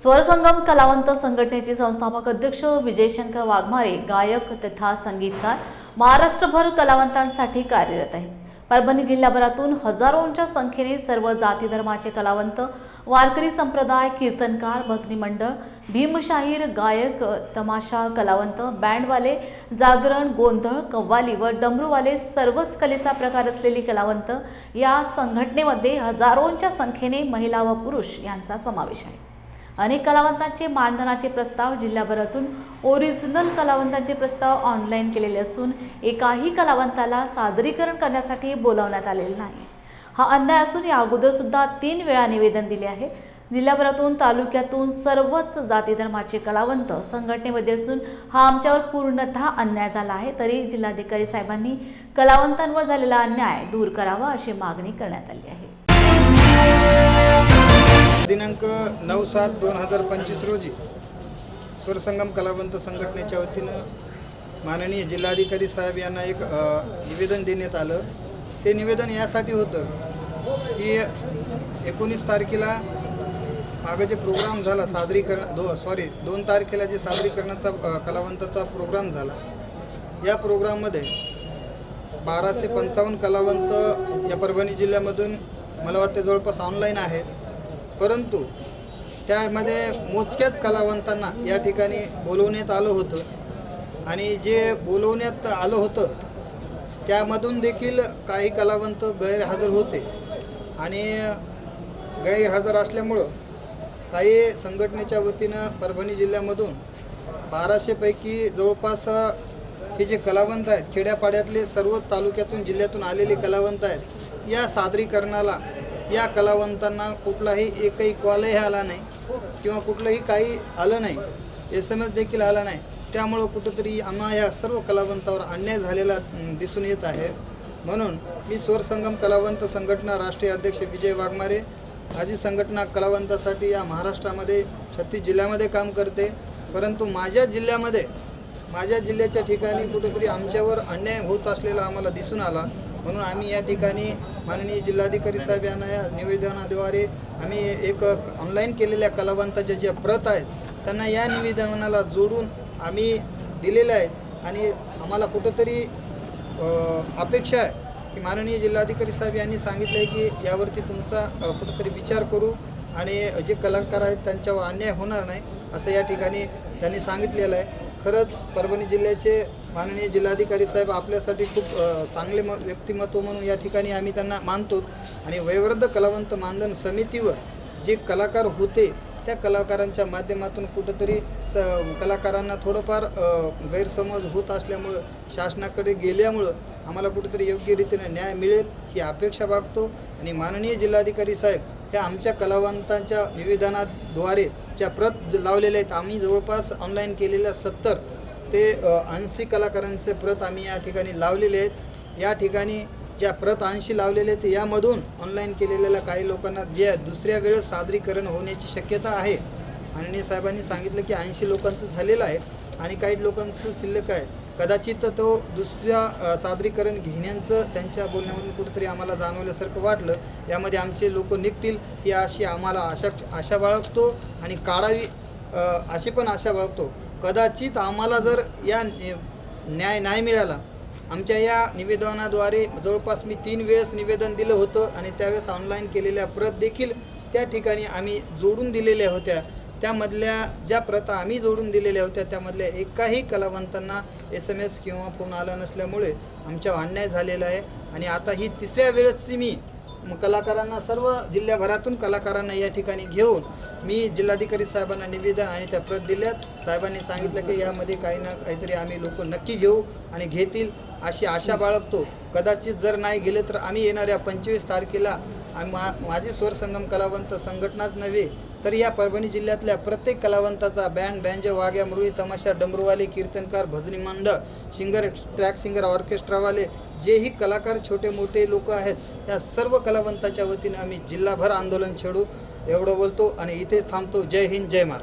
स्वरसंगम कलावंत संघटनेचे संस्थापक अध्यक्ष विजयशंकर वाघमारे गायक तथा संगीतकार महाराष्ट्रभर कलावंतांसाठी कार्यरत आहेत. परभणी जिल्ह्याभरातून हजारोंच्या संख्येने सर्व जाती धर्माचे कलावंत वारकरी संप्रदाय कीर्तनकार भजनी मंडळ भीमशाहीर गायक तमाशा कलावंत बँडवाले जागरण गोंधळ कव्वाली व डमरूवाले सर्वच कलेचा प्रकार असलेली कलावंत या संघटनेमध्ये हजारोंच्या संख्येने महिला व पुरुष यांचा समावेश आहे. अनेक कलावंतांचे मानधनाचे प्रस्ताव जिल्ह्याभरातून ओरिजिनल कलावंतांचे प्रस्ताव ऑनलाईन केलेले असून एकाही कलावंताला सादरीकरण करण्यासाठी बोलावण्यात आलेले नाही. हा अन्याय असून या अगोदरसुद्धा तीन वेळा निवेदन दिले आहे. जिल्ह्याभरातून तालुक्यातून सर्वच जाती धर्माचे कलावंत संघटनेमध्ये असून हा आमच्यावर पूर्णतः अन्याय झाला आहे. तरी जिल्हाधिकारी साहेबांनी कलावंतांवर झालेला अन्याय दूर करावा अशी मागणी करण्यात आली आहे. दिनांक नऊ सात दोन हजार पंचवीस रोजी स्वरसंगम कलावंत संघटनेच्या वतीनं माननीय जिल्हाधिकारी साहेब यांना एक निवेदन देण्यात आलं. ते निवेदन यासाठी होतं की एकोणीस तारखेला मागं जे प्रोग्राम झाला सादरीकरण दो सॉरी दोन तारखेला जे सादरीकरणाचा कलावंताचा प्रोग्राम झाला या प्रोग्राममध्ये बाराशे पंचावन्न कलावंत या परभणी जिल्ह्यामधून मला वाटतं जवळपास ऑनलाईन आहेत. परंतु त्यामध्ये मोजक्याच कलावंतांना या ठिकाणी बोलवण्यात आलं होतं. आणि जे बोलवण्यात आलं होतं त्यामधून देखील काही कलावंत गैरहजर होते. आणि गैरहजर असल्यामुळं काही संघटनेच्या वतीनं परभणी जिल्ह्यामधून बाराशेपैकी जवळपास हे जे कलावंत आहेत खेड्यापाड्यातले सर्व तालुक्यातून जिल्ह्यातून आलेले कलावंत आहेत या सादरीकरणाला या कलावंतांना कुठलाही एकही कॉलही आला नाही किंवा कुठलंही काही आलं नाही एस एम एस देखील आला नाही त्यामुळं कुठंतरी आम्हा या सर्व कलावंतावर अन्याय झालेला दिसून येत आहे. म्हणून मी स्वरसंगम कलावंत संघटना राष्ट्रीय अध्यक्ष विजय वाघमारे माझी संघटना कलावंतासाठी या महाराष्ट्रामध्ये छत्तीस जिल्ह्यामध्ये काम करते. परंतु माझ्या जिल्ह्यामध्ये माझ्या जिल्ह्याच्या ठिकाणी कुठेतरी आमच्यावर अन्याय होत असलेला आम्हाला दिसून आला. म्हणून आम्ही या ठिकाणी माननीय जिल्हाधिकारी साहेब यांना या निवेदनाद्वारे आम्ही एक ऑनलाईन केलेल्या कलावंताच्या ज्या प्रत आहेत त्यांना या निवेदनाला जोडून आम्ही दिलेल्या आहेत. आणि आम्हाला कुठंतरी अपेक्षा आहे की माननीय जिल्हाधिकारी साहेब यांनी सांगितलं आहे की यावरती तुमचा कुठंतरी विचार करू आणि जे कलाकार आहेत त्यांच्यावर अन्याय होणार नाही असं या ठिकाणी त्यांनी सांगितलेलं आहे. खरंच परभणी जिल्ह्याचे माननीय जिल्हाधिकारी साहेब आपल्यासाठी खूप चांगले म व्यक्तिमत्व म्हणून या ठिकाणी आम्ही त्यांना मानतो. आणि वयोवृद्ध कलावंत मानधन समितीवर जे कलाकार होते त्या कलाकारांच्या माध्यमातून कुठंतरी स कलाकारांना थोडंफार गैरसमज होत असल्यामुळं शासनाकडे गेल्यामुळं आम्हाला कुठेतरी योग्यरीतीनं न्याय मिळेल ही अपेक्षा बागतो आणि माननीय जिल्हाधिकारी साहेब ह्या आमच्या कलावंतांच्या निवेदनाद्वारे ज्या प्रत ज- लावलेल्या आहेत आम्ही जवळपास ऑनलाईन केलेल्या सत्तर ते ऐंशी कलाकारांचे प्रत आम्ही या ठिकाणी लावलेले आहेत. या ठिकाणी ज्या प्रत ऐंशी लावलेले आहेत यामधून ऑनलाईन केलेल्या काही लोकांना जे दुसऱ्या वेळेस सादरीकरण होण्याची शक्यता आहे. आणि साहेबांनी सांगितलं की ऐंशी लोकांचं झालेलं आहे आणि काही लोकांचं शिल्लक आहे. कदाचित तो दुसऱ्या सादरीकरण घेण्याचं त्यांच्या बोलण्यामधून कुठेतरी आम्हाला जाणवल्यासारखं वाटलं. यामध्ये आमचे लोक निघतील ही अशी आम्हाला आशा आशा बाळगतो आणि काढावी अशी पण आशा बाळगतो. कदाचित आम्हाला जर या न्याय नाही मिळाला आमच्या या निवेदनाद्वारे जवळपास मी तीन वेळेस निवेदन दिलं होतं आणि त्यावेळेस ऑनलाईन केलेल्या प्रत देखील त्या ठिकाणी आम्ही जोडून दिलेल्या होत्या. त्यामधल्या ज्या प्रता आम्ही जोडून दिलेल्या होत्या त्यामधल्या एकाही कलावंतांना एस एम एस किंवा फोन आला नसल्यामुळे आमच्या अन्याय झालेला आहे. आणि आता ही तिसऱ्या वेळेसची मी कलाकारांना सर्व जिल्ह्याभरातून कलाकारांना या ठिकाणी घेऊन मी जिल्हाधिकारी साहेबांना निवेदन आणि त्या प्रत दिल्यात. साहेबांनी सांगितलं की यामध्ये काही ना काहीतरी आम्ही लोक नक्की घेऊ आणि घेतील अशी आशा बाळगतो. कदाचित जर नाही गेले तर आम्ही येणाऱ्या पंचवीस तारखेला आम- मा माझी स्वरसंगम कलावंत संघटनाच नव्हे तर या परभणी जिल्ह्यातल्या प्रत्येक कलावंताचा बँड बँजे वाघ्या मुरळी तमाशा डमरूवाले कीर्तनकार भजनी मंडळ सिंगर ट्रॅक सिंगर ऑर्केस्ट्रावाले जेही कलाकार छोटे मोठे लोक आहेत या सर्व कलावंताच्या वतीने आम्ही जिल्हाभर आंदोलन छेडू एवढं बोलतो आणि इथेच थांबतो. जय हिंद जय महाराज